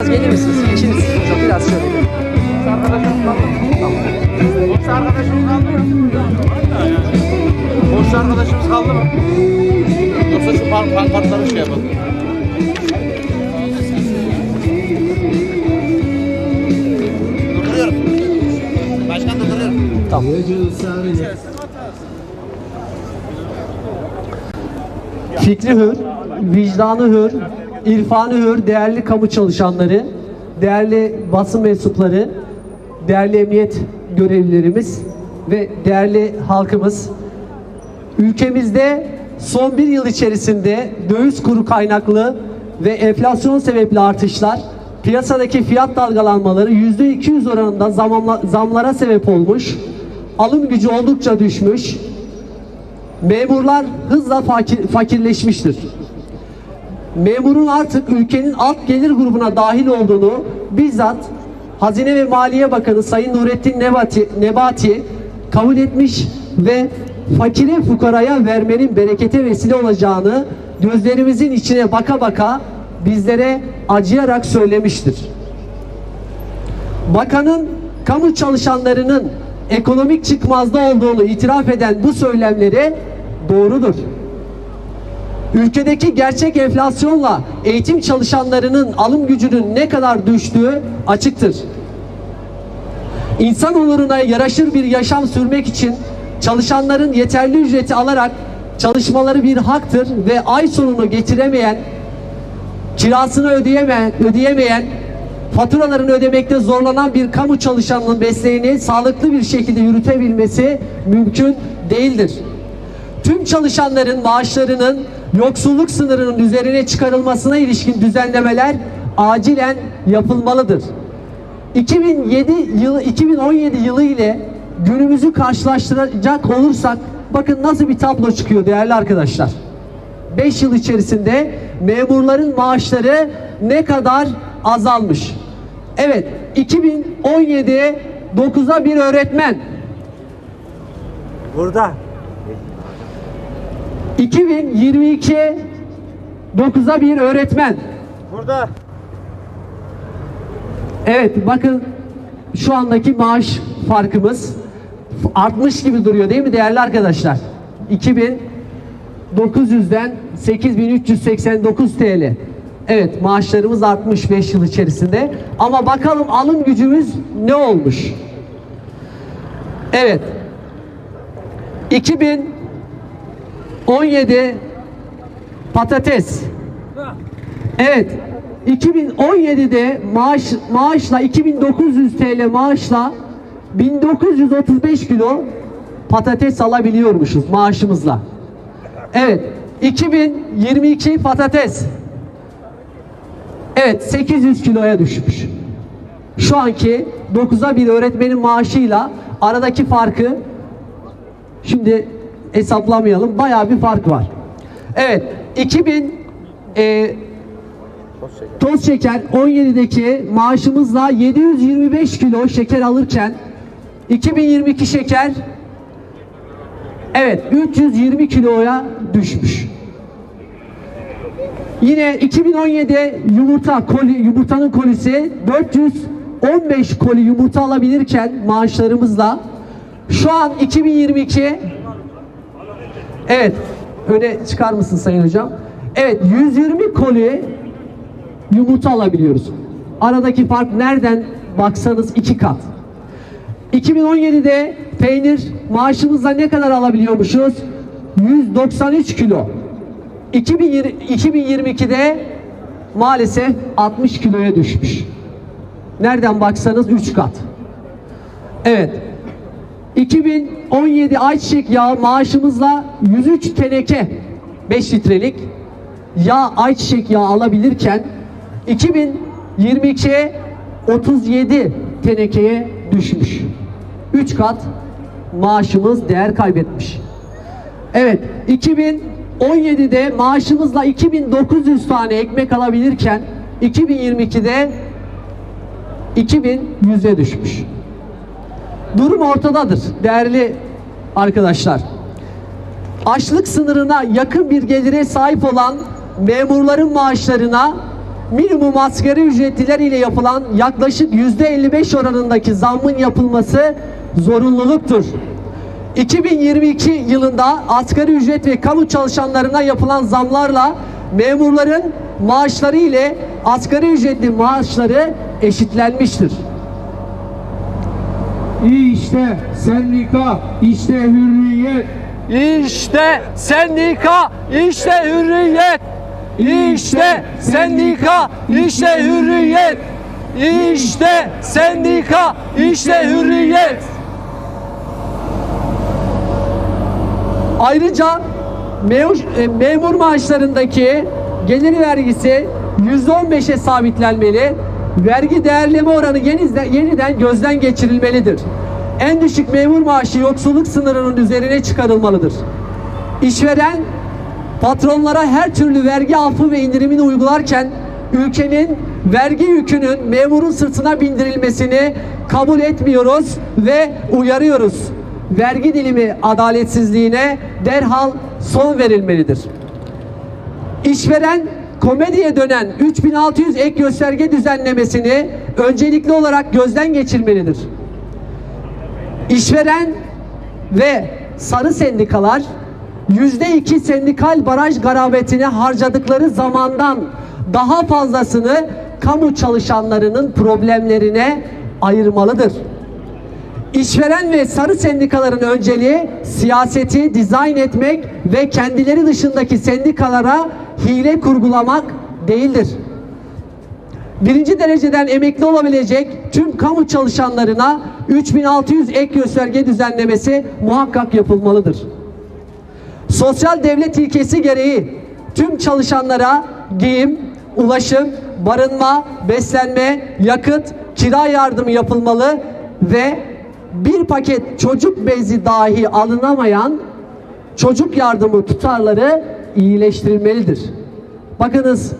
Biraz gelir misiniz? İkiniz hocam biraz şöyle. gelin. Boş arkadaşımız kaldı mı? Boş arkadaşımız kaldı mı? Yoksa şu pan pankartları şey yapalım. Durduruyorum. Başkan durduruyorum. Tamam. Fikri hür, vicdanı hür, irfanı hür, değerli kamu çalışanları, değerli basın mensupları, değerli emniyet görevlilerimiz ve değerli halkımız. Ülkemizde son bir yıl içerisinde döviz kuru kaynaklı ve enflasyon sebepli artışlar, piyasadaki fiyat dalgalanmaları %200 oranında zamlara sebep olmuş, alım gücü oldukça düşmüş, memurlar hızla fakir, fakirleşmiştir. Memurun artık ülkenin alt gelir grubuna dahil olduğunu bizzat Hazine ve Maliye Bakanı Sayın Nurettin Nebati, Nebati kabul etmiş ve fakire fukaraya vermenin berekete vesile olacağını gözlerimizin içine baka baka bizlere acıyarak söylemiştir. Bakanın kamu çalışanlarının ekonomik çıkmazda olduğunu itiraf eden bu söylemleri doğrudur. Ülkedeki gerçek enflasyonla eğitim çalışanlarının alım gücünün ne kadar düştüğü açıktır. İnsan onuruna yaraşır bir yaşam sürmek için çalışanların yeterli ücreti alarak çalışmaları bir haktır ve ay sonunu getiremeyen kirasını ödeyemeyen, ödeyemeyen, faturalarını ödemekte zorlanan bir kamu çalışanının mesleğini sağlıklı bir şekilde yürütebilmesi mümkün değildir. Tüm çalışanların maaşlarının yoksulluk sınırının üzerine çıkarılmasına ilişkin düzenlemeler acilen yapılmalıdır. 2007 yılı 2017 yılı ile günümüzü karşılaştıracak olursak bakın nasıl bir tablo çıkıyor değerli arkadaşlar. 5 yıl içerisinde memurların maaşları ne kadar azalmış? Evet, 2017 9'a bir öğretmen, Burada. 2022 9'a bir öğretmen. Burada. Evet, bakın şu andaki maaş farkımız artmış gibi duruyor değil mi değerli arkadaşlar? 2900'den 8389 TL. Evet maaşlarımız artmış 5 yıl içerisinde. Ama bakalım alım gücümüz ne olmuş? Evet. 2017 patates. Evet. 2017'de maaş maaşla 2900 TL maaşla 1935 kilo patates alabiliyormuşuz maaşımızla. Evet. 2022 patates. Evet 800 kiloya düşmüş. Şu anki 9'a bir öğretmenin maaşıyla aradaki farkı şimdi hesaplamayalım. Bayağı bir fark var. Evet 2000 e, toz şeker 17'deki maaşımızla 725 kilo şeker alırken 2022 şeker evet 320 kiloya düşmüş. Yine 2017 yumurta koli, yumurtanın kolisi 415 koli yumurta alabilirken maaşlarımızla şu an 2022 Evet öne çıkar mısın Sayın Hocam? Evet 120 koli yumurta alabiliyoruz. Aradaki fark nereden baksanız iki kat. 2017'de peynir maaşımızla ne kadar alabiliyormuşuz? 193 kilo. 2020 2022'de maalesef 60 kiloya düşmüş. Nereden baksanız 3 kat. Evet. 2017 ayçiçek yağı maaşımızla 103 teneke 5 litrelik yağ ayçiçek yağı alabilirken 2022'ye 37 tenekeye düşmüş. 3 kat maaşımız değer kaybetmiş. Evet, 2017'de maaşımızla 2900 tane ekmek alabilirken 2022'de 2100'e düşmüş. Durum ortadadır değerli arkadaşlar. Açlık sınırına yakın bir gelire sahip olan memurların maaşlarına minimum asgari ücretliler ile yapılan yaklaşık %55 oranındaki zammın yapılması zorunluluktur. 2022 yılında asgari ücret ve kamu çalışanlarına yapılan zamlarla memurların maaşları ile asgari ücretli maaşları eşitlenmiştir. İşte sendika, işte hürriyet, İşte sendika, işte hürriyet. İşte sendika, işte hürriyet. İşte sendika, işte hürriyet. Ayrıca memur, e, memur maaşlarındaki gelir vergisi %15'e sabitlenmeli. Vergi değerleme oranı yeniden, gözden geçirilmelidir. En düşük memur maaşı yoksulluk sınırının üzerine çıkarılmalıdır. İşveren patronlara her türlü vergi affı ve indirimini uygularken ülkenin vergi yükünün memurun sırtına bindirilmesini kabul etmiyoruz ve uyarıyoruz. Vergi dilimi adaletsizliğine derhal son verilmelidir. İşveren komediye dönen 3600 ek gösterge düzenlemesini öncelikli olarak gözden geçirmelidir. İşveren ve sarı sendikalar %2 sendikal baraj garabetine harcadıkları zamandan daha fazlasını kamu çalışanlarının problemlerine ayırmalıdır. İşveren ve sarı sendikaların önceliği siyaseti dizayn etmek ve kendileri dışındaki sendikalara hile kurgulamak değildir. Birinci dereceden emekli olabilecek tüm kamu çalışanlarına 3600 ek gösterge düzenlemesi muhakkak yapılmalıdır. Sosyal devlet ilkesi gereği tüm çalışanlara giyim, ulaşım, barınma, beslenme, yakıt, kira yardımı yapılmalı ve bir paket çocuk bezi dahi alınamayan çocuk yardımı tutarları iyileştirilmelidir. Bakınız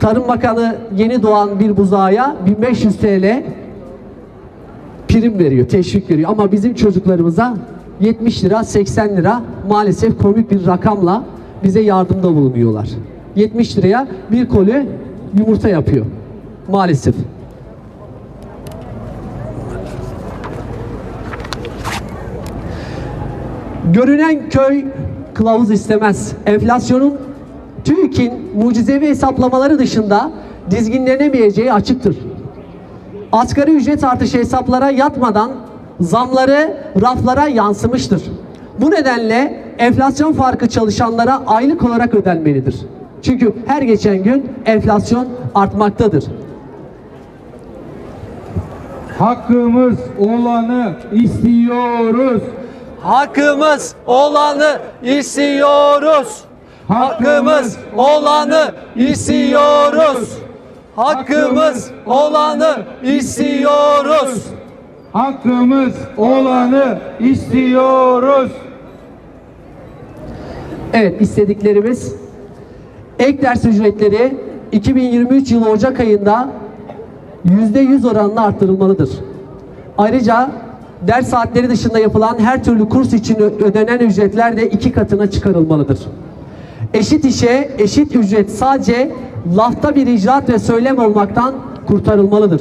Tarım Bakanı yeni doğan bir buzağa 1500 TL prim veriyor, teşvik veriyor. Ama bizim çocuklarımıza 70 lira, 80 lira maalesef komik bir rakamla bize yardımda bulunuyorlar. 70 liraya bir koli yumurta yapıyor. Maalesef. Görünen köy kılavuz istemez. Enflasyonun TÜİK'in mucizevi hesaplamaları dışında dizginlenemeyeceği açıktır. Asgari ücret artışı hesaplara yatmadan zamları raflara yansımıştır. Bu nedenle enflasyon farkı çalışanlara aylık olarak ödenmelidir. Çünkü her geçen gün enflasyon artmaktadır. hakkımız olanı istiyoruz. Hakkımız olanı istiyoruz. Hakkımız olanı istiyoruz. Hakkımız olanı istiyoruz. Hakkımız olanı istiyoruz. Evet istediklerimiz ek ders ücretleri 2023 yılı Ocak ayında %100 oranında arttırılmalıdır. Ayrıca ders saatleri dışında yapılan her türlü kurs için ödenen ücretler de iki katına çıkarılmalıdır. Eşit işe eşit ücret sadece lafta bir icraat ve söylem olmaktan kurtarılmalıdır.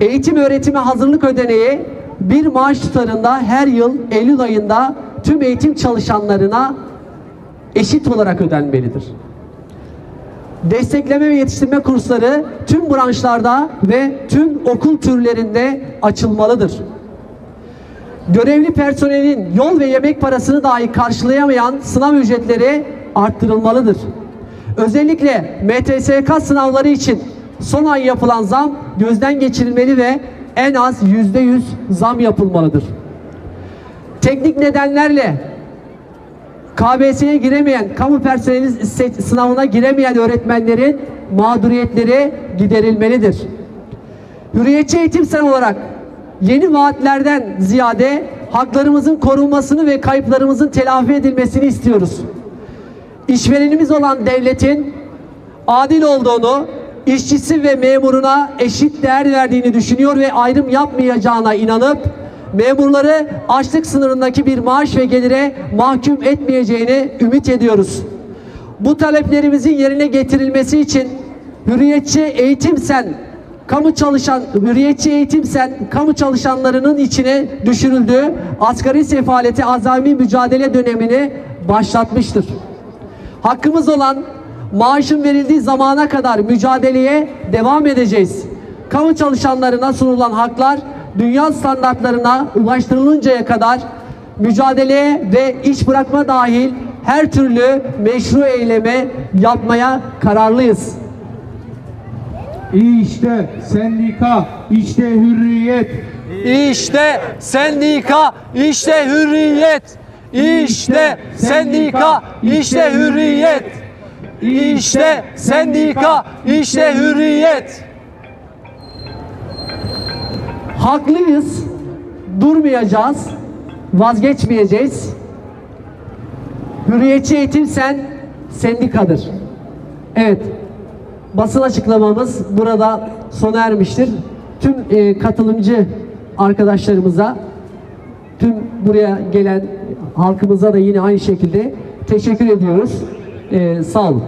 Eğitim öğretime hazırlık ödeneği bir maaş tutarında her yıl Eylül ayında tüm eğitim çalışanlarına eşit olarak ödenmelidir. Destekleme ve yetiştirme kursları tüm branşlarda ve tüm okul türlerinde açılmalıdır. Görevli personelin yol ve yemek parasını dahi karşılayamayan sınav ücretleri arttırılmalıdır. Özellikle MTSK sınavları için son ay yapılan zam gözden geçirilmeli ve en az %100 zam yapılmalıdır. Teknik nedenlerle KBS'ye giremeyen, kamu personeli sınavına giremeyen öğretmenlerin mağduriyetleri giderilmelidir. Hürriyetçi eğitim sen olarak yeni vaatlerden ziyade haklarımızın korunmasını ve kayıplarımızın telafi edilmesini istiyoruz. İşverenimiz olan devletin adil olduğunu, işçisi ve memuruna eşit değer verdiğini düşünüyor ve ayrım yapmayacağına inanıp memurları açlık sınırındaki bir maaş ve gelire mahkum etmeyeceğini ümit ediyoruz. Bu taleplerimizin yerine getirilmesi için Hürriyetçi Eğitim Sen kamu çalışan Hürriyetçi Eğitim Sen kamu çalışanlarının içine düşürüldüğü asgari sefaleti azami mücadele dönemini başlatmıştır. Hakkımız olan maaşın verildiği zamana kadar mücadeleye devam edeceğiz. Kamu çalışanlarına sunulan haklar dünya standartlarına ulaştırılıncaya kadar mücadeleye ve iş bırakma dahil her türlü meşru eyleme yapmaya kararlıyız. İşte sendika, işte hürriyet. İşte sendika, işte hürriyet. İşte sendika, işte hürriyet. İşte sendika, işte hürriyet. Haklıyız. Durmayacağız. Vazgeçmeyeceğiz. Hürriyetçi eğitim sen sendikadır. Evet. Basın açıklamamız burada sona ermiştir. Tüm e, katılımcı arkadaşlarımıza, tüm buraya gelen halkımıza da yine aynı şekilde teşekkür ediyoruz. E, sağ olun.